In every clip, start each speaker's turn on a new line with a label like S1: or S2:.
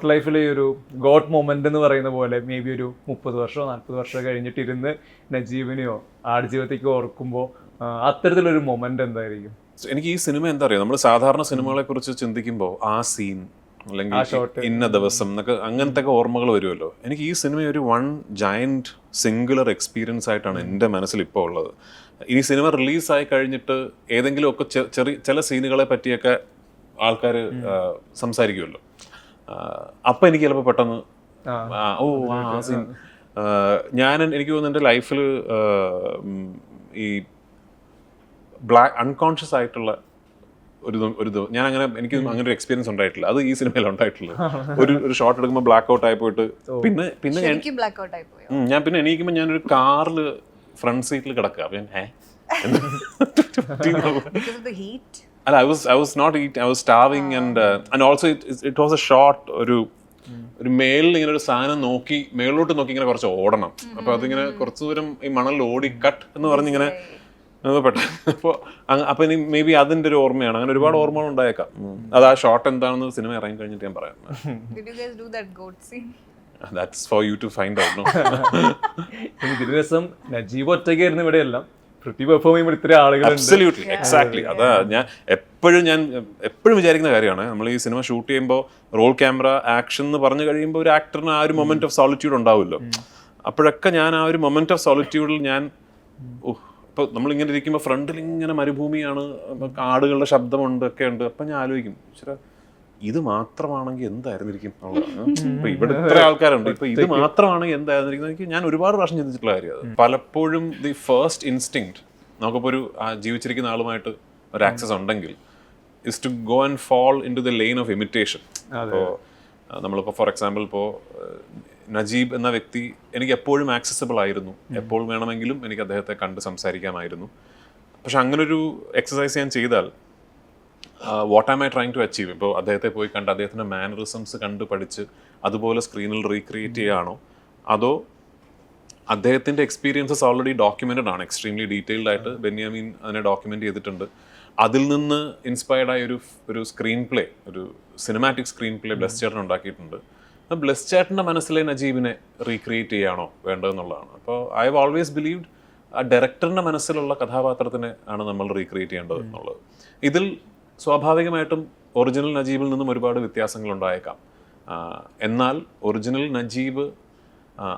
S1: Got ലൈഫിലെ ഒരു got moment എന്ന് പറയുന്ന പോലെ മേ ബി ഒരു മുപ്പത് വർഷമോ നാൽപ്പത് വർഷമോ കഴിഞ്ഞിട്ട് ഇരുന്ന് നജീബിനെയോ ആടുജീവിതത്തേക്കോ ഓർക്കുമ്പോൾ അത്തരത്തിലൊരു മൊമെന്റ് എന്തായിരിക്കും?
S2: എനിക്ക് ഈ സിനിമ എന്താ അറിയാം? നമ്മൾ സാധാരണ സിനിമകളെ കുറിച്ച് ചിന്തിക്കുമ്പോൾ ആ സീൻ അല്ലെങ്കിൽ ഇന്ന ദിവസം എന്നൊക്കെ അങ്ങനത്തെ ഒക്കെ ഓർമ്മകൾ വരുമല്ലോ. എനിക്ക് ഈ സിനിമ ഒരു വൺ ജയന്റ് സിംഗുലർ എക്സ്പീരിയൻസ് ആയിട്ടാണ് എന്റെ മനസ്സിൽ ഇപ്പോൾ ഉള്ളത്. ഈ സിനിമ റിലീസായി കഴിഞ്ഞിട്ട് ഏതെങ്കിലുമൊക്കെ ചെറിയ ചില സീനുകളെ പറ്റിയൊക്കെ ആൾക്കാർ സംസാരിക്കുമല്ലോ. അപ്പം എനിക്ക് ചിലപ്പോൾ പെട്ടെന്ന് ഓ ആ സീൻ ഞാൻ എനിക്ക് തോന്നുന്നു എന്റെ ലൈഫിൽ ഈ ബ്ലാക്ക് അൺകോൺഷ്യസ് ആയിട്ടുള്ള ഒരു ഒരു ദിവസം ഞാൻ അങ്ങനെ എനിക്ക് അങ്ങനെ ഒരു എക്സ്പീരിയൻസ് ഉണ്ടായിട്ടില്ല. അത് ഈ സിനിമയിൽ ഉണ്ടായിട്ടുള്ളത് ഒരു ഒരു ഷോട്ട് എടുക്കുമ്പോൾ ബ്ലാക്ക് ഔട്ട് ആയി പോയിട്ട് പിന്നെ പിന്നെ ഞാൻ
S3: ബ്ലാക്ക് ഔട്ട് ആയി പോയോ?
S2: ഞാൻ പിന്നെ എണീക്കുമ്പോൾ ഞാനൊരു കാറിൽ ഫ്രണ്ട് സീറ്റിൽ കിടക്കുക. അപ്പം ഞാൻ ഏ അല്ല I was I was not eat I was starving and and also it it was a short ഒരു ഒരു മേളിൽ ഇങ്ങനെ ഒരു സാധനം നോക്കി മേളിലോട്ട് നോക്കി ഇങ്ങനെ കുറച്ച് ഓടണം. അപ്പൊ അതിങ്ങനെ കുറച്ച് ദൂരം ഈ മണലിൽ ഓടി കട്ട് എന്ന് പറഞ്ഞിങ്ങനെ പെട്ടെന്ന് അപ്പോൾ അപ്പൊ ഇനി മേ ബി അതിന്റെ ഒരു ഓർമ്മയാണ്. അങ്ങനെ ഒരുപാട് ഓർമ്മകൾ ഉണ്ടായേക്കാം. അത് ആ ഷോർട്ട് എന്താണെന്ന് സിനിമ ഇറങ്ങി കഴിഞ്ഞിട്ട് ഞാൻ പറയാം. That's for you to find out no
S1: ഇനി രസം നജീബ് ഒറ്റയ്ക്കായിരുന്നു ഇവിടെയെല്ലാം. പൃഥ്വി പെർഫോം ചെയ്യുമ്പോൾ ഇത്ര ആളുകളുണ്ട്.
S2: അബ്സല്യൂട്ട്ലി എക്സാക്ട്ലി അതാ ഞാൻ എപ്പോഴും ഞാൻ എപ്പോഴും വിചാരിക്കുന്ന കാര്യമാണ്. നമ്മൾ ഈ സിനിമ ഷൂട്ട് ചെയ്യുമ്പോൾ റോൾ ക്യാമറ ആക്ഷൻ എന്ന് പറഞ്ഞു കഴിയുമ്പോൾ ഒരു ആക്ടറിന് ആ ഒരു മൊമെന്റ് ഓഫ് സോളിറ്റ്യൂഡ് ഉണ്ടാവുമല്ലോ. അപ്പോഴൊക്കെ ഞാൻ ആ ഒരു മൊമെന്റ് ഓഫ് സോളിറ്റ്യൂഡിൽ ഞാൻ ഉഹ്, ഇപ്പൊ നമ്മൾ ഇങ്ങനെ ഇരിക്കുമ്പോൾ ഫ്രണ്ടിൽ ഇങ്ങനെ മരുഭൂമിയാണ് കാടുകളുടെ ആടുകളുടെ ശബ്ദമുണ്ട് ഒക്കെ ഉണ്ട്. അപ്പൊ ഞാൻ ആലോചിക്കും "ഈശ്വരാ, ഇത് മാത്രമാണെങ്കിൽ എന്തായിരുന്നിരിക്കും. ഇപ്പൊ ഇവിടെ ഇത്ര ആൾക്കാരുണ്ട്. ഇപ്പൊ ഇത് മാത്രമാണെങ്കിൽ എന്തായിരുന്നിരിക്കുന്നത് എനിക്ക് ഞാൻ ഒരുപാട് പ്രാവശ്യം ചിന്തിച്ചിട്ടുള്ള കാര്യം അത്. പലപ്പോഴും ദി ഫസ്റ്റ് ഇൻസ്റ്റിങ് നമുക്കിപ്പോൾ ഒരു ജീവിച്ചിരിക്കുന്ന ആളുമായിട്ട് ഒരു ആക്സസ് ഉണ്ടെങ്കിൽ is to go and fall into the line of imitation അപ്പോൾ നമ്മളിപ്പോൾ ഫോർ എക്സാമ്പിൾ ഇപ്പോ നജീബ് എന്ന വ്യക്തി എനിക്ക് എപ്പോഴും ആക്സസബിൾ ആയിരുന്നു. എപ്പോൾ വേണമെങ്കിലും എനിക്ക് അദ്ദേഹത്തെ കണ്ട് സംസാരിക്കാമായിരുന്നു. പക്ഷെ അങ്ങനൊരു എക്സസൈസ് ഞാൻ ചെയ്താൽ what am I trying to achieve ഇപ്പോൾ അദ്ദേഹത്തെ പോയി കണ്ട് അദ്ദേഹത്തിന്റെ മാനറിസംസ് കണ്ട് പഠിച്ച് അതുപോലെ സ്ക്രീനിൽ റീക്രിയേറ്റ് ചെയ്യുകയാണോ അതോ അദ്ദേഹത്തിന്റെ എക്സ്പീരിയൻസസ് ഓൾറെഡി ഡോക്യുമെന്റഡ് ആണ്? എക്സ്ട്രീംലി ഡീറ്റെയിൽഡ് ആയിട്ട് ബെന്യാമീൻ അതിനെ ഡോക്യുമെന്റ് ചെയ്തിട്ടുണ്ട്. അതിൽ നിന്ന് ഇൻസ്പയർഡ് ആയ ഒരു ഒരു സ്ക്രീൻ പ്ലേ ഒരു സിനിമാറ്റിക് സ്ക്രീൻ പ്ലേ ബ്ലസ് ചേട്ടൻ ഉണ്ടാക്കിയിട്ടുണ്ട്. ബ്ലസ് ചേട്ടന്റെ മനസ്സിലെ നജീബിനെ റീക്രിയേറ്റ് ചെയ്യുകയാണോ വേണ്ടതെന്നുള്ളതാണ്. അപ്പോൾ ഐ ഹവ് ഓൾവേസ് ബിലീവ്ഡ് ആ ഡയറക്ടറിന്റെ മനസ്സിലുള്ള കഥാപാത്രത്തിനെ ആണ് നമ്മൾ റീക്രിയേറ്റ് ചെയ്യേണ്ടത് എന്നുള്ളത്. ഇതിൽ സ്വാഭാവികമായിട്ടും ഒറിജിനൽ നജീബിൽ നിന്നും ഒരുപാട് വ്യത്യാസങ്ങൾ ഉണ്ടായേക്കാം എന്നാൽ ഒറിജിനൽ നജീബ്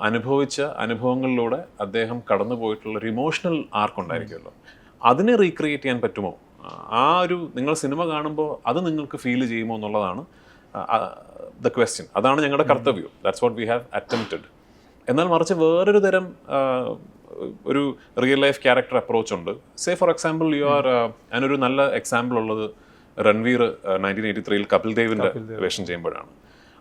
S2: അനുഭവിച്ച അനുഭവങ്ങളിലൂടെ അദ്ദേഹം കടന്നു പോയിട്ടുള്ള ഒരു ഇമോഷണൽ ആർക്കുണ്ടായിരിക്കുമല്ലോ അതിനെ റീക്രിയേറ്റ് ചെയ്യാൻ പറ്റുമോ? ആ, ഒരു നിങ്ങൾ സിനിമ കാണുമ്പോൾ അത് നിങ്ങൾക്ക് ഫീൽ ചെയ്യുമോ എന്നുള്ളതാണ് ദ ക്വസ്റ്റ്യൻ അതാണ് ഞങ്ങളുടെ കർത്തവ്യം. That's what we have attempted എന്നാൽ മറിച്ച് വേറൊരു തരം ഒരു റിയൽ ലൈഫ് ക്യാരക്ടർ അപ്രോച്ച് ഉണ്ട്. Say for example you are അതിനൊരു നല്ല എക്സാമ്പിൾ ഉള്ളത് രൺവീർ നയന്റീൻ എയ്റ്റി ത്രീയിൽ കപിൽ ദേവിന്റെ വേഷം ചെയ്യുമ്പോഴാണ്.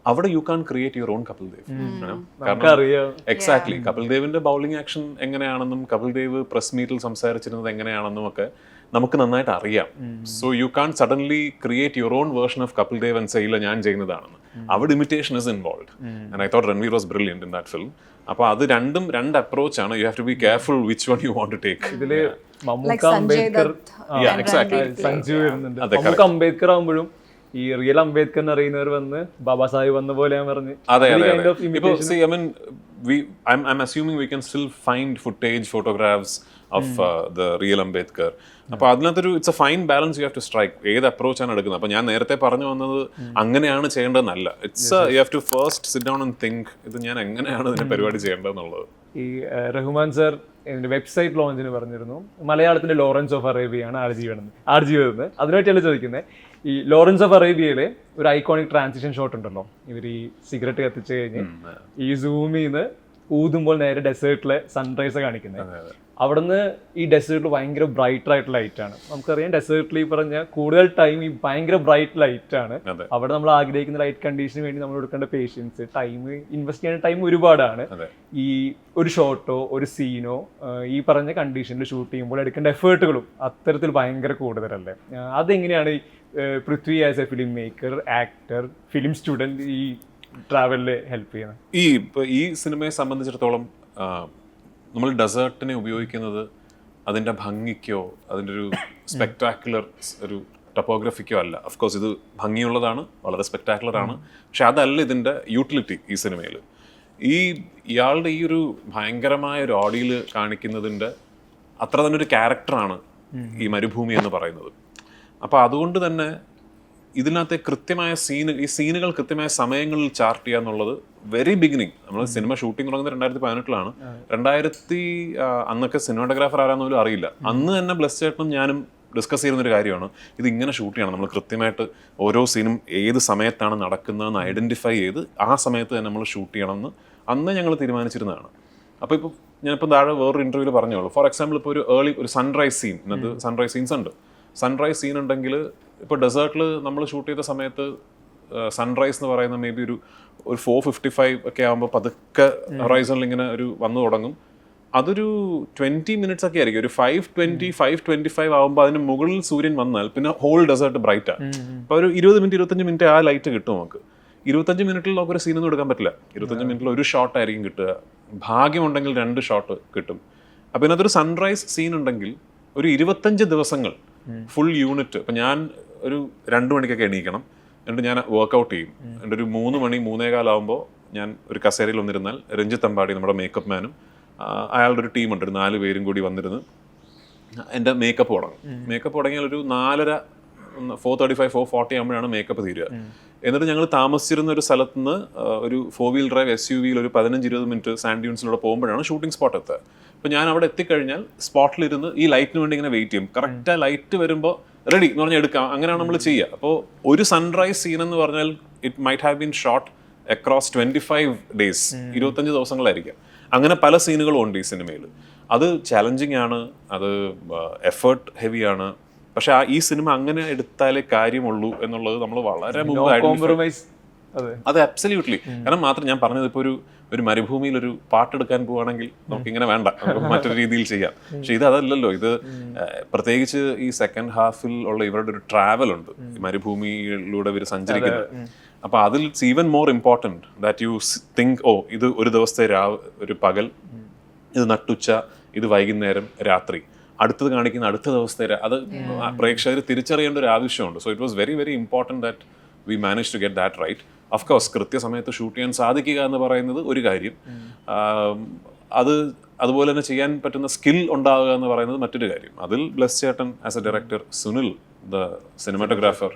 S2: അവിടെ you can create your own Kapil Dev. കാരണം
S1: നമുക്കറിയാം.
S2: എക്സാക്ട്ലി കപിൽ ദേവിന്റെ ബൗളിംഗ് ആക്ഷൻ എങ്ങനെയാണെന്നും കപിൽ ദേവ് പ്രസ് മീറ്റിൽ സംസാരിച്ചിരുന്നത് എങ്ങനെയാണെന്നും ഒക്കെ നമുക്ക് നന്നായിട്ട് അറിയാം. So you can suddenly create your own version of Kapil Dev and സെയില ഞാൻ ചെയ്യുന്നതാണെന്ന്. അവിടെ imitation is involve and I thought Ranveer was brilliant in that film അപ്പോൾ അത് രണ്ടും രണ്ട് അപ്രോച്ച് ആണ്. You have to be careful which one you want to take
S1: ഇതിൽ Mammookka Ambedkar
S3: Dutt,
S2: Yeah, exactly.
S1: Sanju വരുന്നുണ്ട്. മമ്മൂക്ക അംബേദ്കർ ആകുമ്പോഴും ഈ റിയൽ അംബേദ്കർ എന്ന് അറിയുന്നവർ വന്ന് ബാബാ സാഹിബ് വന്ന പോലെ ഞാൻ പറഞ്ഞു.
S2: അതെ അതെ. See I mean we I am assuming we can still find footage photographs of the real Ambedkar അപ്പൊ അതിനകത്തൊരു it's a fine balance you have to strike ഏത് അപ്രോച്ചാണ് എടുക്കുന്നത്? അപ്പൊ ഞാൻ നേരത്തെ പറഞ്ഞു വന്നത് അങ്ങനെയാണ് ചെയ്യേണ്ടതെന്നല്ല. It's you have to first sit down and think ഇത് ഞാൻ എങ്ങനെയാണ് ഇതിന്റെ പരിപാടി ചെയ്യേണ്ടതെന്നുള്ളത്.
S1: ഈ റഹ്മാൻ സർ ഇതിന്റെ വെബ്സൈറ്റ് ലോഞ്ചിന് പറഞ്ഞിരുന്നു. മലയാളത്തിന്റെ ലോറൻസ് ഓഫ് അറേബ്യയാണ് ആർ ആടുജീവിതം അതിനുവേണ്ടിയല്ല ചോദിക്കുന്നത് ഈ ലോറൻസ് ഓഫ് അറേബ്യയിലെ ഒരു ഐക്കോണിക് ട്രാൻസിഷൻ ഷോട്ട് ഉണ്ടല്ലോ. ഇവർ ഈ സിഗരറ്റ് കത്തിച്ച് കഴിഞ്ഞ് ഈ സൂമിൽ നിന്ന് ഊതുമ്പോൾ നേരെ ഡെസേർട്ടിലെ സൺറൈസ് കാണിക്കുന്നത് അവിടുന്ന് ഈ ഡെസേർട്ടിൽ ഭയങ്കര ബ്രൈറ്റ് ആയിട്ട് ലൈറ്റ് ആണ്. നമുക്കറിയാം ഡെസേർട്ടിൽ ഈ പറഞ്ഞ കൂടുതൽ ടൈം ഈ ഭയങ്കര ബ്രൈറ്റ് ലൈറ്റ് ആണ്. അവിടെ നമ്മൾ ആഗ്രഹിക്കുന്ന ലൈറ്റ് കണ്ടീഷന് വേണ്ടി നമ്മൾ എടുക്കേണ്ട പേഷ്യൻസ് ടൈം ഇൻവെസ്റ്റ് ചെയ്യുന്ന ടൈം ഒരുപാടാണ്. ഈ ഒരു ഷോട്ടോ ഒരു സീനോ ഈ പറഞ്ഞ കണ്ടീഷനിൽ ഷൂട്ട് ചെയ്യുമ്പോൾ എടുക്കേണ്ട എഫേർട്ടുകളും അത്തരത്തിൽ ഭയങ്കര കൂടുതലല്ലേ? അതെങ്ങനെയാണ് Prithvi as a film maker actor film student ഈ ട്രാവലിൽ ഹെൽപ്പ് ചെയ്യുന്നത്?
S2: ഈ ഈ സിനിമയെ സംബന്ധിച്ചിടത്തോളം നമ്മൾ ഡെസേർട്ടിനെ ഉപയോഗിക്കുന്നത് അതിന്റെ ഭംഗിക്കോ അതിന്റെ ഒരു സ്പെക്ടാക്കുലർ ഒരു ടപ്പോഗ്രഫിക്കോ അല്ല. അഫ്കോഴ്സ് ഇത് ഭംഗിയുള്ളതാണ് വളരെ സ്പെക്ടാക്കുലർ ആണ്. പക്ഷെ അതല്ല ഇതിന്റെ യൂട്ടിലിറ്റി ഈ സിനിമയിൽ. ഈ ഇയാളുടെ ഈ ഒരു ഭയങ്കരമായ ഒരു ഓഡിയിൽ കാണിക്കുന്നതിന്റെ അത്ര തന്നെ ഒരു ക്യാരക്ടറാണ് ഈ മരുഭൂമി എന്ന് പറയുന്നത്. അപ്പോൾ അതുകൊണ്ട് തന്നെ ഇതിനകത്തെ കൃത്യമായ സീന് ഈ സീനുകൾ കൃത്യമായ സമയങ്ങളിൽ ചാർട്ട് ചെയ്യുക എന്നുള്ളത് വെരി ബിഗിനിങ് നമ്മൾ സിനിമ ഷൂട്ടിംഗ് തുടങ്ങുന്നത് രണ്ടായിരത്തി പതിനെട്ടിലാണ് രണ്ടായിരത്തി അന്നൊക്കെ സിനിമാറ്റോഗ്രാഫർ ആരാന്ന് പോലും അറിയില്ല. അന്ന് തന്നെ ബ്ലസ് ചേട്ടനും ഞാനും ഡിസ്കസ് ചെയ്യുന്ന ഒരു കാര്യമാണ്. ഇത് ഇങ്ങനെ ഷൂട്ട് ചെയ്യണം. നമ്മൾ കൃത്യമായിട്ട് ഓരോ സീനും ഏത് സമയത്താണ് നടക്കുന്നതെന്ന് ഐഡന്റിഫൈ ചെയ്ത് ആ സമയത്ത് തന്നെ നമ്മൾ ഷൂട്ട് ചെയ്യണമെന്ന് അന്ന് ഞങ്ങൾ തീരുമാനിച്ചിരുന്നതാണ്. അപ്പോൾ ഇപ്പോൾ ഞാനിപ്പോൾ താഴെ വേറൊരു ഇന്റർവ്യൂവിൽ പറഞ്ഞോളൂ. ഫോർ എക്സാമ്പിൾ ഇപ്പോൾ ഒരു ഏർലി ഒരു സൺറൈസ് സീൻ ഇന്നത്തെ സൺറൈസ് സീൻസ് ഉണ്ട്. സൺറൈസ് സീൻ ഉണ്ടെങ്കിൽ ഇപ്പോൾ ഡെസേർട്ടിൽ നമ്മൾ ഷൂട്ട് ചെയ്ത സമയത്ത് സൺറൈസ് എന്ന് പറയുന്ന മേ ബി ഒരു ഒരു ഫോർ ഫിഫ്റ്റി ഫൈവ് ഒക്കെ ആകുമ്പോൾ പതുക്കെ ഹൊറൈസണിൽ ഇങ്ങനെ ഒരു വന്നു തുടങ്ങും. അതൊരു ട്വന്റി മിനിറ്റ്സ് ഒക്കെ ആയിരിക്കും. ഒരു five twenty five twenty five ആകുമ്പോൾ അതിന് മുകളിൽ സൂര്യൻ വന്നാൽ പിന്നെ ഹോൾ ഡെസേർട്ട് ബ്രൈറ്റാണ് അപ്പോൾ ഒരു ഇരുപത് മിനിറ്റ് ഇരുപത്തഞ്ച് മിനിറ്റ് ആ ലൈറ്റ് കിട്ടും നമുക്ക്. ഇരുപത്തഞ്ച് മിനിറ്റിൽ നമുക്ക് ഒരു സീനൊന്നും എടുക്കാൻ പറ്റില്ല. ഇരുപത്തഞ്ച് മിനിറ്റിൽ ഒരു ഷോട്ട് ആയിരിക്കും കിട്ടുക. ഭാഗ്യമുണ്ടെങ്കിൽ രണ്ട് ഷോട്ട് കിട്ടും. അപ്പോൾ ഇതിനകത്തൊരു സൺറൈസ് സീൻ ഉണ്ടെങ്കിൽ ഒരു ഇരുപത്തഞ്ച് ദിവസങ്ങൾ ഫുൾ യൂണിറ്റ് ഇപ്പം ഞാൻ ഒരു രണ്ട് മണിക്കൊക്കെ എണീക്കണം. എന്നിട്ട് ഞാൻ വർക്ക്ഔട്ട് ചെയ്യും. എന്റെ ഒരു മൂന്ന് മണി മൂന്നേകാലാവുമ്പോൾ ഞാൻ ഒരു കസേരയിൽ വന്നിരുന്നാൽ രഞ്ജിത്ത് അമ്പാടി നമ്മുടെ മേക്കപ്പ് മാനും അയാളുടെ ഒരു ടീമുണ്ട്. ഒരു നാല് പേരും കൂടി വന്നിരുന്ന് എന്റെ മേക്കപ്പ് തുടങ്ങും. മേക്കപ്പ് തുടങ്ങിയാൽ ഒരു നാലര four thirty five four forty ആകുമ്പോഴാണ് മേക്കപ്പ് തീരുക. എന്നിട്ട് ഞങ്ങൾ താമസിച്ചിരുന്ന ഒരു സ്ഥലത്ത് നിന്ന് ഒരു four wheel drive S U വിയിൽ ഒരു പതിനഞ്ച് ഇരുപത് മിനിറ്റ് സാൻഡ് ഡ്യൂൺസിലൂടെ പോകുമ്പോഴാണ് ഷൂട്ടിംഗ് സ്പോട്ട് എത്തുക. അപ്പോൾ ഞാൻ അവിടെ എത്തിക്കഴിഞ്ഞാൽ സ്പോട്ടിലിരുന്ന് ഈ ലൈറ്റിന് വേണ്ടി ഇങ്ങനെ വെയിറ്റ് ചെയ്യും. കറക്റ്റ് ആ ലൈറ്റ് വരുമ്പോൾ റെഡി എന്ന് പറഞ്ഞാൽ എടുക്കാം. അങ്ങനെയാണ് നമ്മൾ ചെയ്യുക അപ്പോൾ ഒരു സൺറൈസ് സീൻ എന്ന് പറഞ്ഞാൽ it might have been shot across twenty five days ഇരുപത്തഞ്ച് ദിവസങ്ങളായിരിക്കാം. അങ്ങനെ പല സീനുകളും ഉണ്ട് ഈ സിനിമയിൽ അത് ചലഞ്ചിങ് ആണ്. അത് എഫേർട്ട് ഹെവിയാണ് പക്ഷെ ആ ഈ സിനിമ അങ്ങനെ എടുത്താലേ കാര്യമുള്ളൂ എന്നുള്ളത് നമ്മൾ വളരെ മുമ്പ്
S1: കോംപ്രമൈസ് അതെ.
S2: അബ്സല്യൂട്ട്ലി കാരണം മാത്രം ഞാൻ പറഞ്ഞത് ഇപ്പോൾ ഒരു ഒരു മരുഭൂമിയിൽ ഒരു പാട്ടെടുക്കാൻ പോവുകയാണെങ്കിൽ നമുക്ക് ഇങ്ങനെ വേണ്ട. മറ്റൊരു രീതിയിൽ ചെയ്യാം. പക്ഷെ ഇത് അതല്ലല്ലോ. ഇത് പ്രത്യേകിച്ച് ഈ സെക്കൻഡ് ഹാഫിൽ ഉള്ള ഇവരുടെ ഒരു ട്രാവൽ ഉണ്ട്. മരുഭൂമിയിലൂടെ ഇവർ സഞ്ചരിക്കുന്നത്. അപ്പൊ അതിൽ it's even more important that you think oh ഇത് ഒരു ദിവസത്തെ രാവ് ഒരു പകൽ ഇത് നട്ടുച്ച ഇത് വൈകുന്നേരം രാത്രി. അടുത്തത് കാണിക്കുന്ന അടുത്ത ദിവസത്തെ അത് പ്രേക്ഷകർ തിരിച്ചറിയേണ്ട ഒരു ആവശ്യമുണ്ട്. So it was very very important that we manage to get that right of course കൃത്യസമയത്ത് ഷൂട്ട് ചെയ്യാൻ സാധിക്കുക എന്ന് പറയുന്നത് ഒരു കാര്യം. അത് അതുപോലെ തന്നെ ചെയ്യാൻ പറ്റുന്ന സ്കിൽ ഉണ്ടാവുക എന്ന് പറയുന്നത് മറ്റൊരു കാര്യം. അതിൽ ബ്ലസ് ചേട്ടൻ as a director Sunil the cinematographer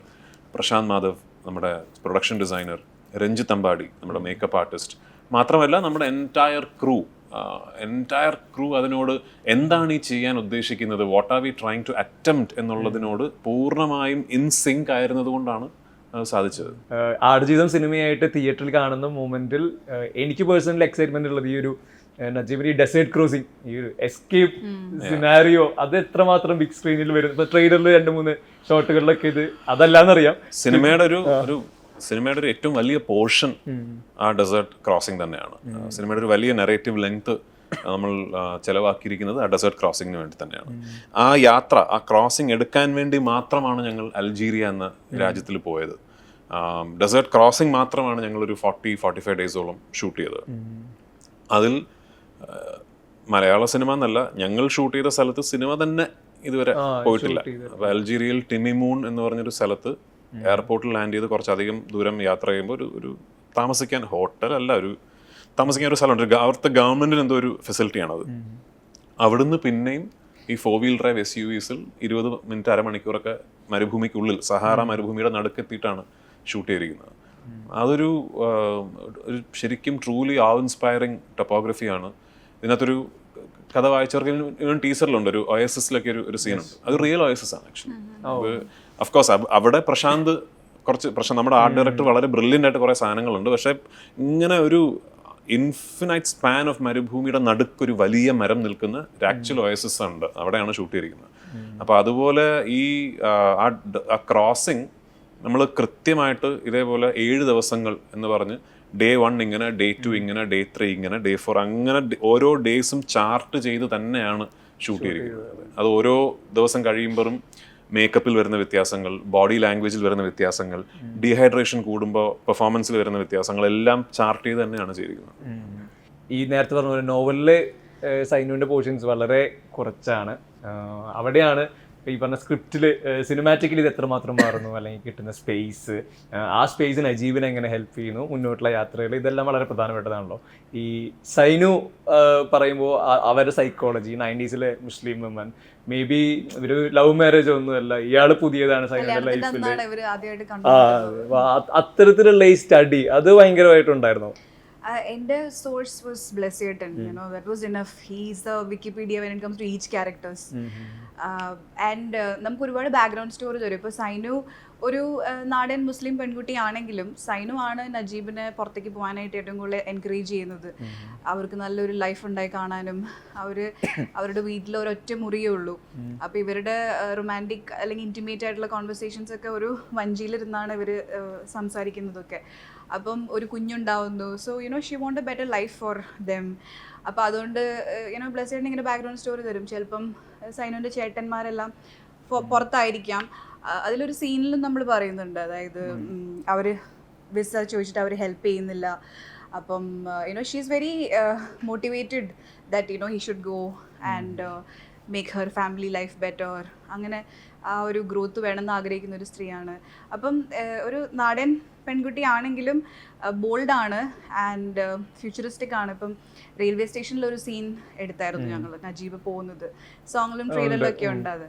S2: Prashanth Madhav നമ്മുടെ പ്രൊഡക്ഷൻ ഡിസൈനർ രഞ്ജിത്ത് അമ്പാടി നമ്മുടെ മേക്കപ്പ് ആർട്ടിസ്റ്റ് മാത്രമല്ല നമ്മുടെ എന്റയർ ക്രൂ എന്റയർ ക്രൂ അതിനോട് എന്താണ് ഈ ചെയ്യാൻ ഉദ്ദേശിക്കുന്നത് what are we trying to attempt എന്നുള്ളതിനോട് പൂർണമായും ഇൻ സിങ്ക് ആയിരുന്നത് സാധിച്ചത്.
S1: ആടുജീവിതം സിനിമയായിട്ട് തിയേറ്ററിൽ കാണുന്ന മൂമെന്റിൽ എനിക്ക് പേഴ്സണൽ എക്സൈറ്റ്മെന്റ് ഉള്ളത് ഈ ഒരു നജീബിന് ഈ ഡെസേർട്ട് ക്രോസിംഗ് ഈ ഒരു എസ്കേപ്പ് സിനാരിയോ അത് എത്രമാത്രം ബിഗ് സ്ക്രീനിൽ വരും ഇപ്പൊ ട്രെയിലറിൽ രണ്ട് മൂന്ന് ഷോട്ടുകളിലൊക്കെ ഇത് അതല്ലാന്നറിയാം.
S2: സിനിമയുടെ ഒരു ഒരു സിനിമയുടെ ഒരു ഏറ്റവും വലിയ പോർഷൻ ആ ഡെസേർട്ട് ക്രോസിംഗ് തന്നെയാണ്. സിനിമയുടെ ഒരു വലിയ നെറേറ്റീവ് ലെങ്ത് നമ്മൾ ചെലവാക്കിയിരിക്കുന്നത് ആ ഡെസേർട്ട് ക്രോസിങ്ങിന് വേണ്ടി തന്നെയാണ്. ആ യാത്ര ആ ക്രോസിംഗ് എടുക്കാൻ വേണ്ടി മാത്രമാണ് ഞങ്ങൾ അൽജീരിയ എന്ന രാജ്യത്തിൽ പോയത്. ഡെസേർട്ട് ക്രോസിംഗ് മാത്രമാണ് ഞങ്ങളൊരു ഫോർട്ടി ഫോർട്ടി ഫൈവ് ഡേയ്സോളം ഷൂട്ട് ചെയ്തത് അതിൽ മലയാള സിനിമ എന്നല്ല ഞങ്ങൾ ഷൂട്ട് ചെയ്ത സ്ഥലത്ത് സിനിമ തന്നെ ഇതുവരെ പോയിട്ടില്ല. അപ്പൊ അൽജീരിയയിൽ ടിമിമൂൺ എന്ന് പറഞ്ഞൊരു സ്ഥലത്ത് എയർപോർട്ടിൽ ലാൻഡ് ചെയ്ത് കുറച്ചധികം ദൂരം യാത്ര ചെയ്യുമ്പോൾ ഒരു ഒരു താമസിക്കാൻ ഹോട്ടൽ അല്ല ഒരു താമസിക്കാൻ ഒരു സ്ഥലമുണ്ട്. അവിടുത്തെ ഗവൺമെന്റിന് എന്തോ ഒരു ഫെസിലിറ്റിയാണത് അവിടുന്ന് പിന്നെയും ഈ four wheel drive S U whistle ഇരുപത് മിനിറ്റ് അരമണിക്കൂറൊക്കെ മരുഭൂമിക്കുള്ളിൽ സഹാറ മരുഭൂമിയുടെ നടുക്കെത്തിയിട്ടാണ് ഷൂട്ട് ചെയ്തിരിക്കുന്നത്. അതൊരു ഒരു ശരിക്കും ട്രൂലി ആവ് ഇൻസ്പയറിംഗ് ടപ്പോഗ്രഫിയാണ് ഇതിനകത്തൊരു കഥ വായിച്ചവർക്ക് ഇവൻ ടീച്ചറിലുണ്ട് ഒരു ഒ എസ് എസിലൊക്കെ ഒരു ഒരു സീനുണ്ട് അത് റിയൽ ഒ എസ് എസ് ആണ് ആക്ച്വലി അഫ്കോഴ്സ് അവിടെ പ്രശാന്ത് കുറച്ച് പ്രശ്നം നമ്മുടെ ആർട്ട് ഡയറക്ടർ വളരെ ബ്രില്യന്റ് ആയിട്ട് കുറേ സാധനങ്ങളുണ്ട്. പക്ഷേ ഇങ്ങനെ ഒരു ഇൻഫിനൈറ്റ് സ്പാൻ ഓഫ് മരുഭൂമിയുടെ നടുക്കൊരു വലിയ മരം നിൽക്കുന്ന ഒരു ആക്ച്വൽ ഒയസസ് ഉണ്ട്. അവിടെയാണ് ഷൂട്ട് ചെയ്തിരിക്കുന്നത്. അപ്പോൾ അതുപോലെ ഈ ആ, ക്രോസിങ് ആ ക്രോസിംഗ് നമ്മൾ കൃത്യമായിട്ട് ഇതേപോലെ ഏഴ് ദിവസങ്ങൾ എന്ന് പറഞ്ഞ് ഡേ വൺ ഇങ്ങനെ ഡേ ടു ഇങ്ങനെ ഡേ ത്രീ ഇങ്ങനെ ഡേ ഫോർ അങ്ങനെ ഓരോ ഡേയ്സും ചാർട്ട് ചെയ്ത് തന്നെയാണ് ഷൂട്ട് ചെയ്തിരിക്കുന്നത്. അത്. ഓരോ ദിവസം കഴിയുമ്പോഴും മേക്കപ്പിൽ വരുന്ന വ്യത്യാസങ്ങൾ ബോഡി ലാംഗ്വേജിൽ വരുന്ന വ്യത്യാസങ്ങൾ ഡീഹൈഡ്രേഷൻ കൂടുമ്പോൾ പെർഫോമൻസിൽ വരുന്ന വ്യത്യാസങ്ങൾ എല്ലാം ചാർട്ട് ചെയ്ത് തന്നെയാണ് ചെയ്തിരിക്കുന്നത്.
S1: ഈ നേരത്തെ പറഞ്ഞ പോലെ നോവലിലെ സൈനുവിന്റെ പോർഷൻസ് വളരെ കുറച്ചാണ്. അവിടെയാണ് ഈ പറഞ്ഞ സ്ക്രിപ്റ്റിൽ സിനിമാറ്റിക്കലി ഇത് എത്രമാത്രം മാറുന്നു അല്ലെങ്കിൽ കിട്ടുന്ന സ്പേസ് ആ സ്പേസിന് അജീവിനെ എങ്ങനെ ഹെൽപ്പ് ചെയ്യുന്നു മുന്നോട്ടുള്ള യാത്രകൾ ഇതെല്ലാം വളരെ പ്രധാനപ്പെട്ടതാണല്ലോ. ഈ സൈനു പറയുമ്പോൾ അവരുടെ സൈക്കോളജി നയന്റീസിലെ മുസ്ലിം വിമൻ മേ ബി ഒരു ലവ് മാരേജ് ഒന്നുമല്ല ഇയാൾ പുതിയതാണ് സൈനുടെ ലൈഫിൽ ആ അത്തരത്തിലുള്ള ഈ സ്റ്റഡി അത് ഭയങ്കരമായിട്ടുണ്ടായിരുന്നു.
S3: എന്റെ source was ബ്ലെസ്സേട്ടൻ you know that was enough he's the Wikipedia when it comes to each characters and നമുക്ക് ഒരുപാട് ബാക്ക്ഗ്രൗണ്ട് സ്റ്റോറി തരും ഇപ്പോൾ സൈനു ഒരു നാടൻ മുസ്ലിം പെൺകുട്ടിയാണെങ്കിലും സൈനു ആണ് നജീബിനെ പുറത്തേക്ക് പോകാനായിട്ട് ഏറ്റവും കൂടുതൽ എൻകറേജ് ചെയ്യുന്നത്. അവർക്ക് നല്ലൊരു ലൈഫ് ഉണ്ടായി കാണാനും അവർ അവരുടെ വീട്ടിൽ ഒരൊറ്റ മുറിയേ ഉള്ളൂ. അപ്പോൾ ഇവരുടെ റൊമാന്റിക് അല്ലെങ്കിൽ ഇന്റിമേറ്റ് ആയിട്ടുള്ള കോൺവെർസേഷൻസ് ഒക്കെ ഒരു വഞ്ചിയിലിരുന്നാണ് ഇവർ സംസാരിക്കുന്നതൊക്കെ. അപ്പം ഒരു കുഞ്ഞുണ്ടാവുന്നു. So you know she want a better life for them അപ്പോൾ അതുകൊണ്ട് യുനോ ബ്ലസ്സേഡിന് ഇങ്ങനെ ബാക്ക്ഗ്രൗണ്ട് സ്റ്റോറി തരും. ചിലപ്പം സൈനുവിന്റെ ചേട്ടന്മാരെല്ലാം പുറത്തായിരിക്കാം. അതിലൊരു സീനിലും നമ്മൾ പറയുന്നുണ്ട്. അതായത് അവർ വിസ ചോദിച്ചിട്ട് അവർ ഹെൽപ്പ് ചെയ്യുന്നില്ല. അപ്പം you know she is very motivated that you know he should go and make her family life better അങ്ങനെ ആ ഒരു ഗ്രോത്ത് വേണമെന്ന് ആഗ്രഹിക്കുന്ന ഒരു സ്ത്രീയാണ്. അപ്പം ഒരു നാടൻ പെൺകുട്ടിയാണെങ്കിലും ബോൾഡാണ് ആൻഡ് ഫ്യൂച്ചറിസ്റ്റിക് ആണ് ഇപ്പം റെയിൽവേ സ്റ്റേഷനിൽ ഒരു സീൻ എടുത്തായിരുന്നു ഞങ്ങൾ നജീബ് പോകുന്നത്. സോങ്ങിലും ട്രെയിലറിലും ഒക്കെ ഉണ്ട് അത്.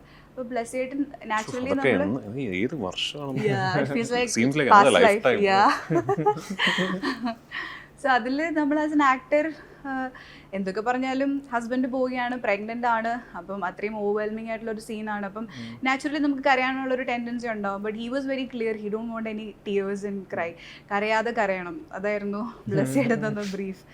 S3: സോ അതിൽ നമ്മൾ ആസ് ആൻ ആക്ടർ എന്തൊക്കെ പറഞ്ഞാലും ഹസ്ബൻഡ് പോവുകയാണ് പ്രഗ്നന്റ് ആണ്. അപ്പം അത്രയും ഓവർവെൽമിംഗ് ആയിട്ടുള്ള ഒരു സീനാണ് അപ്പം നാച്ചുറലി നമുക്ക് കരയാനുള്ള ഒരു ടെൻഡൻസി ഉണ്ടാവും. But he was very clear he don't want any tears in cry കരയാതെ കരയണം. അതായിരുന്നു ബ്ലസ്സിയുടെ തന്ന ബ്രീഫ്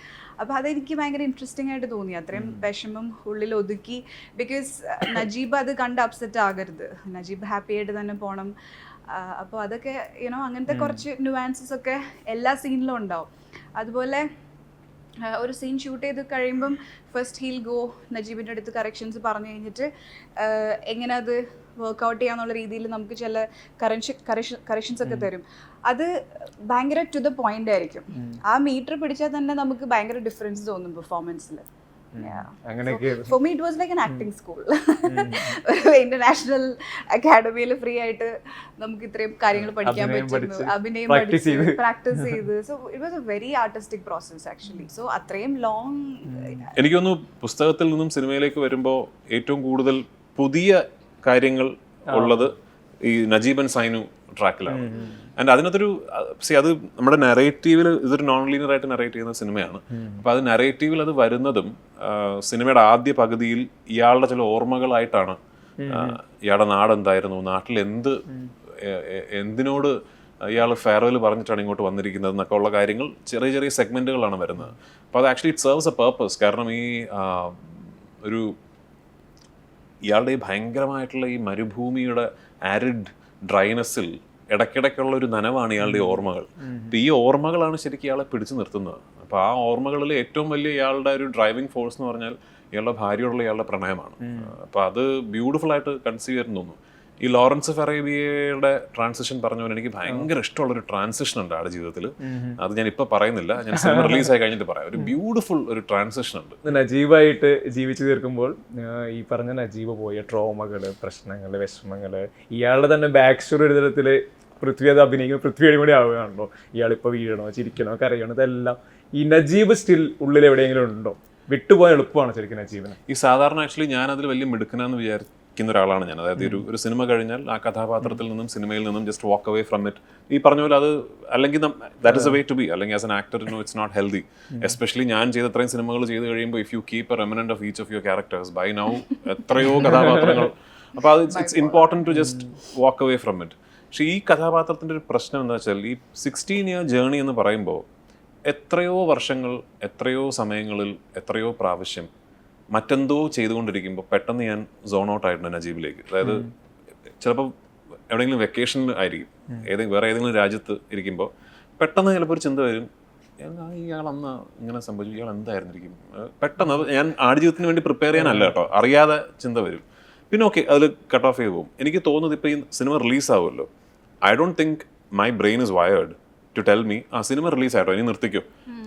S3: അപ്പോൾ അതെനിക്ക് ഭയങ്കര ഇൻട്രസ്റ്റിംഗ് ആയിട്ട് തോന്നി. അത്രയും വിഷമം ഉള്ളിൽ ഒതുക്കി. ബിക്കോസ് നജീബ് അത് കണ്ട് അപ്സെറ്റ് ആകരുത്. നജീബ് ഹാപ്പി ആയിട്ട് തന്നെ പോകണം അപ്പോൾ അതൊക്കെ യുനോ അങ്ങനത്തെ കുറച്ച് ന്യൂവാൻസസ് ഒക്കെ എല്ലാ സീനിലും ഉണ്ടാവും. അതുപോലെ ഒരു സീൻ ഷൂട്ട് ചെയ്ത് കഴിയുമ്പം ഫസ്റ്റ് ഹീൽ ഗോ നജീബിന്റെ അടുത്ത് കറക്ഷൻസ് പറഞ്ഞു കഴിഞ്ഞിട്ട് എങ്ങനെ അത് വർക്കൗട്ട് ചെയ്യാന്നുള്ള രീതിയിൽ നമുക്ക് ചില കറക്ഷൻ കറക്ഷൻസ് ഒക്കെ തരും. അത് ഭയങ്കര ടു ദ പോയിന്റ് ആയിരിക്കും. ആ മീറ്റർ പിടിച്ചാൽ തന്നെ നമുക്ക് ഭയങ്കര ഡിഫറൻസ് തോന്നും പെർഫോമൻസിൽ for me it was like an acting school ഒരു ഇന്റർനാഷണൽ അക്കാഡമിയിൽ ഫ്രീ ആയിട്ട് നമുക്ക് ഇത്രയും കാര്യങ്ങൾ പഠിക്കാൻ പറ്റുന്നു.
S1: പഠിച്ച്,
S3: അഭിനയം
S1: practice ചെയ്ത്.
S3: പ്രാക്ടീസ് ചെയ്ത്. So it was a very artistic process actually so അത്രയും ലോങ്
S2: എനിക്ക് തോന്നുന്നു പുസ്തകത്തിൽ നിന്നും സിനിമയിലേക്ക് വരുമ്പോൾ ഏറ്റവും കൂടുതൽ പുതിയ കാര്യങ്ങൾ ഉള്ളത് ഈ നജീബൻ സൈനു ട്രാക്കിലാണ്. ആൻഡ് അതിനകത്തൊരു സി അത് നമ്മുടെ നെറേറ്റീവിൽ ഇതൊരു നോൺ ലീനിയർ ആയിട്ട് നെറേറ്റ് ചെയ്യുന്ന സിനിമയാണ്. അപ്പൊ അത് നെറേറ്റീവിൽ അത് വരുന്നതും സിനിമയുടെ ആദ്യ പകുതിയിൽ ഇയാളുടെ ചില ഓർമ്മകളായിട്ടാണ് ഇയാളുടെ നാട് എന്തായിരുന്നു നാട്ടിൽ എന്ത് എന്തിനോട് ഇയാൾ ഫെയർവെൽ പറഞ്ഞിട്ടാണ് ഇങ്ങോട്ട് വന്നിരിക്കുന്നത് എന്നൊക്കെ ഉള്ള കാര്യങ്ങൾ ചെറിയ ചെറിയ സെഗ്മെന്റുകളാണ് വരുന്നത്. അപ്പോൾ അത് actually it serves a purpose കാരണം ഈ ഒരു ഇയാളുടെ ഈ ഭയങ്കരമായിട്ടുള്ള ഈ മരുഭൂമിയുടെ ആരിഡ് ഡ്രൈനസിൽ ഇടയ്ക്കിടയ്ക്കുള്ള ഒരു നനവാണ് ഇയാളുടെ ഓർമ്മകൾ. അപ്പൊ ഈ ഓർമ്മകളാണ് ശരിക്കും ഇയാളെ പിടിച്ചു നിർത്തുന്നത്. അപ്പൊ ആ ഓർമ്മകളിൽ ഏറ്റവും വലിയ ഇയാളുടെ ഒരു ഡ്രൈവിംഗ് ഫോഴ്സ് എന്ന് പറഞ്ഞാൽ ഇയാളുടെ ഭാര്യയോടുള്ള ഇയാളുടെ പ്രണയമാണ്. അപ്പൊ അത് ബ്യൂട്ടിഫുൾ ആയിട്ട് കൺസീവ് ചെയ്യുന്നു തോന്നുന്നു. ഈ ലോറൻസ് ഫെറേബിയയുടെ ട്രാൻസിഷൻ പറഞ്ഞ പോലെ എനിക്ക് ഭയങ്കര ഇഷ്ടമുള്ള ഒരു ട്രാൻസിഷൻ ഉണ്ട് ആടെ ജീവിതത്തിൽ അത് ഞാൻ ഇപ്പൊ പറയുന്നില്ല. ഞാൻ സിനിമ റിലീസ് ആയി കഴിഞ്ഞിട്ട് പറയാം. ഒരു ബ്യൂട്ടിഫുൾ ഒരു ട്രാൻസിഷൻ ഉണ്ട്.
S1: നജീബായിട്ട് ജീവിച്ചു തീർക്കുമ്പോൾ ഈ പറഞ്ഞ നജീബ് പോയ ട്രോമകൾ പ്രശ്നങ്ങൾ വിഷമങ്ങൾ ഇയാളുടെ തന്നെ ബാക്ക് സ്റ്റോറി ഒരു തരത്തിൽ പൃഥ്വി അത് അഭിനയിക്കുന്ന പൃഥ്വിയുടെ കൂടി ആവുകയാണല്ലോ ഇയാളിപ്പോ വീഴണോ ചിരിക്കണോ കരയണോ ഇതെല്ലാം ഈ നജീബ് സ്റ്റിൽ ഉള്ളിൽ എവിടെയെങ്കിലും ഉണ്ടോ? വിട്ടുപോകാൻ എളുപ്പമാണ് ശരിക്കും നജീബിന്
S2: ഈ സാധാരണ ആക്ച്വലി ഞാൻ അതിൽ വലിയ മിടുക്കനാന്ന് വിചാരിക്കുന്ന ഒരാളാണ് ഞാൻ. അതായത് ഒരു ഒരു സിനിമ കഴിഞ്ഞാൽ ആ കഥാപാത്രത്തിൽ നിന്നും സിനിമയിൽ നിന്നും just walk away from it ഈ പറഞ്ഞ പോലെ അത് അല്ലെങ്കിൽ that is a way to be അല്ലെങ്കിൽ as an actor no it's not healthy especially ഞാൻ ചെയ്ത അത്രയും സിനിമകൾ ചെയ്ത് കഴിയുമ്പോൾ if you keep a remnant of each of your characters by now എത്രയോ കഥാപാത്രങ്ങൾ. അപ്പോൾ അത് it's important to just walk away from it പക്ഷേ ഈ കഥാപാത്രത്തിന്റെ ഒരു പ്രശ്നം എന്താ വെച്ചാൽ ഈ സിക്സ്റ്റീൻ ഇയർ ജേണി എന്ന് പറയുമ്പോൾ എത്രയോ വർഷങ്ങൾ എത്രയോ സമയങ്ങളിൽ എത്രയോ പ്രാവശ്യം മറ്റെന്തോ ചെയ്തുകൊണ്ടിരിക്കുമ്പോൾ പെട്ടെന്ന് ഞാൻ സോൺ ഔട്ട് ആയിട്ടുണ്ട് നജീബിലേക്ക്. അതായത് ചിലപ്പോൾ എവിടെയെങ്കിലും വെക്കേഷൻ ആയിരിക്കും. ഏതെങ്കിലും വേറെ ഏതെങ്കിലും രാജ്യത്ത് ഇരിക്കുമ്പോൾ പെട്ടെന്ന് ചിലപ്പോൾ ഒരു ചിന്ത വരും. ഇയാളന്ന് ഇയാൾ അന്ന് ഇങ്ങനെ സംഭവിച്ചു? ഇയാൾ എന്തായിരുന്നിരിക്കും? പെട്ടെന്ന് ഞാൻ ആടുജീവിതത്തിന് വേണ്ടി പ്രിപ്പയർ ചെയ്യാനല്ല കേട്ടോ. അറിയാതെ ചിന്ത വരും. പിന്നെ ഓക്കെ അതിൽ കട്ട് ഓഫ് ചെയ്ത് പോകും. എനിക്ക് തോന്നുന്നത് ഇപ്പോൾ ഈ സിനിമ റിലീസ് ആവുമല്ലോ. I don't think my brain is wired to tell me ആ സിനിമ റിലീസ് ആയിട്ടോ ഇനി നിർത്തിക്കോ.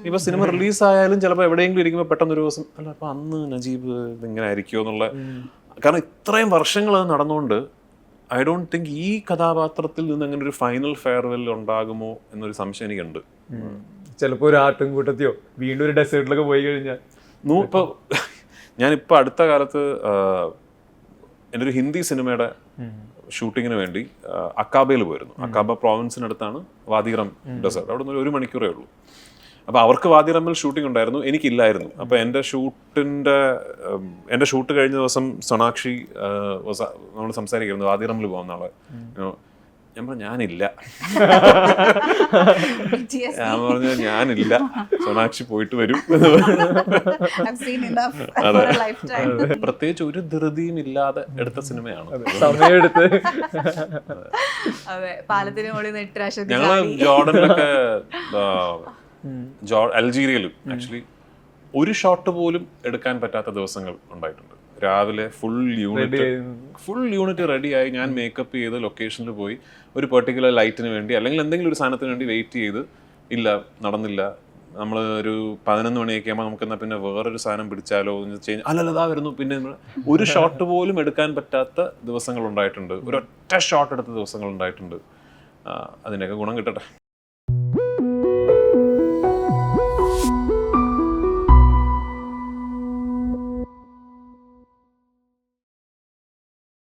S2: ഇപ്പൊ സിനിമ റിലീസായാലും ചിലപ്പോൾ എവിടെയെങ്കിലും ഇരിക്കുമ്പോൾ പെട്ടെന്ന് ഒരു ദിവസം അല്ല അപ്പൊ അന്ന് നജീബ് ഇങ്ങനെ ആയിരിക്കുമോ എന്നുള്ള കാരണം ഇത്രയും വർഷങ്ങൾ അത് നടന്നുകൊണ്ട് ഐ ഡോണ്ട് തിങ്ക് ഈ കഥാപാത്രത്തിൽ നിന്ന് അങ്ങനെ ഒരു ഫൈനൽ ഫെയർവെൽ ഉണ്ടാകുമോ എന്നൊരു സംശയം എനിക്കുണ്ട്.
S1: ചിലപ്പോ ഒരു ആട്ടും കൂട്ടത്തിയോ വീണ്ടും ഒരു ഡെസേർട്ടിലൊക്കെ പോയി കഴിഞ്ഞാൽ.
S2: നൂ ഇപ്പോൾ ഞാനിപ്പോൾ അടുത്ത കാലത്ത് എന്റെ ഒരു ഹിന്ദി സിനിമയുടെ ഷൂട്ടിങ്ങിന് വേണ്ടി അക്കാബയിൽ പോയിരുന്നു. അക്കാബ പ്രോവിൻസിനടുത്താണ് വാദിറം ഡെസേർട്ട് അവിടെ നിന്ന് ഒരു മണിക്കൂറേ ഉള്ളൂ. അപ്പോൾ അവർക്ക് വാദിറമ്മിൽ ഷൂട്ടിംഗ് ഉണ്ടായിരുന്നു എനിക്കില്ലായിരുന്നു. അപ്പോൾ എന്റെ ഷൂട്ടിന്റെ എന്റെ ഷൂട്ട് കഴിഞ്ഞ ദിവസം സൊണാക്ഷി നമ്മൾ സംസാരിക്കുന്നു വാദിറമ്മിൽ പോകുന്ന നാളെ ഞാൻ പറഞ്ഞു ഞാനില്ല. ഞാൻ പറഞ്ഞു ഞാനില്ല. സൊണാക്ഷി പോയിട്ട് വരും. അതെ പറഞ്ഞു.
S3: I've seen enough for a lifetime.
S2: പ്രത്യേകിച്ച് ഒരു ധൃതിയും ഇല്ലാതെ എടുത്ത സിനിമയാണ്.
S1: സമയമെടുത്ത്.
S3: ഞങ്ങൾ.
S2: ജോർഡനിലൊക്കെ അൽജീരിയയിലും ആക്ച്വലി ഒരു ഷോട്ട് പോലും എടുക്കാൻ പറ്റാത്ത ദിവസങ്ങൾ ഉണ്ടായിട്ടുണ്ട്. രാവിലെ ഫുൾ യൂണിറ്റ് ഫുൾ യൂണിറ്റ് റെഡിയായി ഞാൻ മേക്കപ്പ് ചെയ്ത് ലൊക്കേഷനിൽ പോയി ഒരു പെർട്ടിക്കുലർ ലൈറ്റിന് വേണ്ടി അല്ലെങ്കിൽ എന്തെങ്കിലും ഒരു സാധനത്തിന് വേണ്ടി വെയിറ്റ് ചെയ്ത് ഇല്ല നടന്നില്ല. നമ്മൾ ഒരു പതിനൊന്ന് മണിയൊക്കെ ആകുമ്പോൾ നമുക്ക് എന്നാൽ പിന്നെ വേറൊരു സാധനം പിടിച്ചാലോ എന്ന് കഴിഞ്ഞാൽ അല്ലല്ല അതാ വരുന്നു. പിന്നെ നമ്മൾ ഒരു ഷോട്ട് പോലും എടുക്കാൻ പറ്റാത്ത ദിവസങ്ങൾ ഉണ്ടായിട്ടുണ്ട്. ഒരൊറ്റ ഷോട്ട് എടുത്ത ദിവസങ്ങൾ ഉണ്ടായിട്ടുണ്ട്. അതിനൊക്കെ ഗുണം കിട്ടട്ടെ.